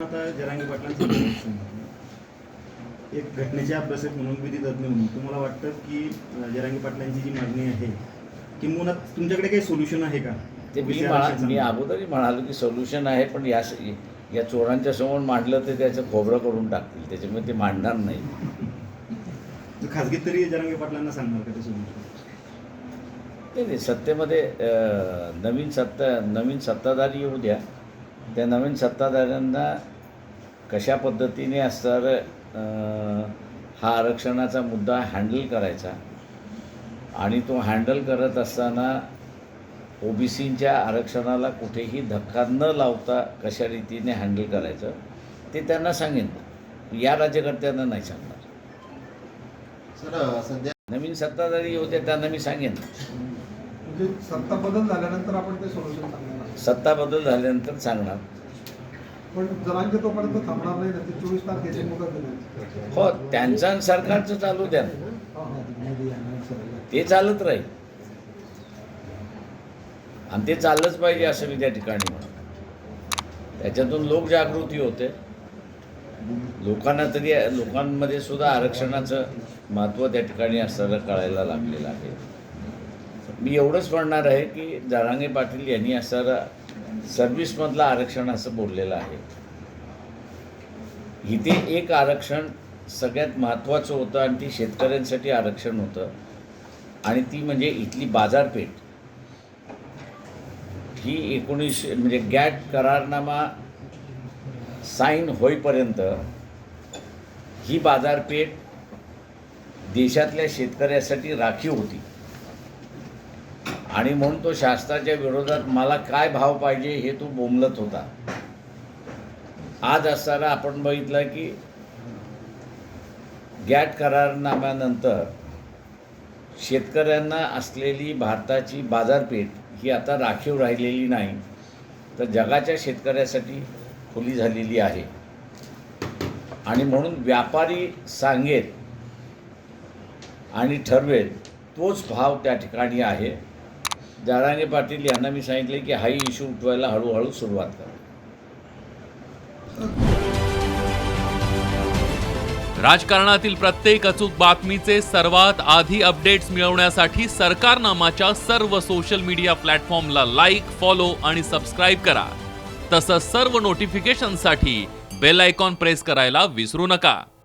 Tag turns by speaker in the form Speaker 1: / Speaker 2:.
Speaker 1: आता जरांगी पाटलांचं. एक घटनेच्या अभ्यासक म्हणून विधी तज्ज्ञ म्हणून तुम्हाला वाटतं की जरांगी पाटलांची जी मागणी आहे किंवा तुमच्याकडे काही सोल्युशन आहे का?
Speaker 2: ते मी मी. अगोदरही म्हणालो की सोल्युशन आहे पण या या चोरांच्या समोर मांडलं तर त्याचं खोबरं करून टाकतील. त्याच्यामुळे ते मांडणार नाही.
Speaker 1: खाजगीत तरी जरांगी पाटलांना सांगणार का ते सोल्युशन
Speaker 2: नाही नाही सत्तेमध्ये नवीन सत्ता नवीन सत्ताधारी येऊ द्या. त्या नवीन सत्ताधाऱ्यांना कशा पद्धतीने असणार हा आरक्षणाचा मुद्दा हँडल करायचा आणि तो हँडल करत असताना ओबीसीच्या आरक्षणाला कुठेही धक्का न लावता कशा रीतीने हँडल करायचं ते त्यांना सांगेन या राज्यकर्त्यांना नाही सांगणार.
Speaker 3: सर सध्या
Speaker 2: नवीन सत्ताधारी द्या त्यांना मी सांगेन.
Speaker 4: म्हणजे सत्ता बदल झाल्यानंतर आपण ते सोल्युशन.
Speaker 2: सत्ता बदल झाल्यानंतर सांगणार.
Speaker 4: पण जरांगे तोपर्यंत थांबणार नाही ना ते चोवीस तारखेची मुदत दिली
Speaker 2: हो त्यांचं आणि सरकारचं चालू द्या. ते चालत राहील. आणि ते चाललंच पाहिजे असं मी त्या ठिकाणी म्हणतो. त्याच्यातून लोकजागृती होते. लोकांना तरी लोकांमध्ये सुद्धा आरक्षणाचं महत्त्व त्या ठिकाणी असताना कळायला लागलेलं आहे. मी एवढंच म्हणणार आहे की जरांगे पाटील यांनी असं सर्व्हिसमधलं आरक्षण असं बोललेलं आहे. इथे एक आरक्षण सगळ्यात महत्त्वाचं होतं आणि ती शेतकऱ्यांसाठी आरक्षण होतं. आणि ती म्हणजे इथली बाजारपेठ. ही एकोणीसशे म्हणजे गॅट करारनामा साईन होईपर्यंत ही बाजारपेठ देशातल्या शेतकऱ्यासाठी राखीव होती. आणि म्हणून तो शास्त्राच्या विरोधात मला काय भाव पाहिजे हे तो बोंबलत होता. आज असताना आपण बघितलं की गॅट करारनाम्यानंतर शेतकऱ्यांना असलेली भारताची बाजारपेठ ही आता राखीव राहिलेली नाही तर जगाच्या शेतकऱ्यासाठी खुली झालेली आहे. आणि म्हणून व्यापारी सांगेल आणि ठरवेल तोच भाव त्या ठिकाणी आहे. जारांगे पाटील यांना मी सांगितले की हाही इश्यू उठवायला हळूहळू सुरुवात करा.
Speaker 5: राजकारणातील प्रत्येक अचूक बातमीचे सर्वात आधी अपडेट्स मिळवण्यासाठी सरकारनामाच्या सर्व सोशल मीडिया प्लॅटफॉर्मला लाईक फॉलो आणि सबस्क्राईब करा. तसंच सर्व नोटिफिकेशनसाठी बेल आयकॉन प्रेस करायला विसरू नका.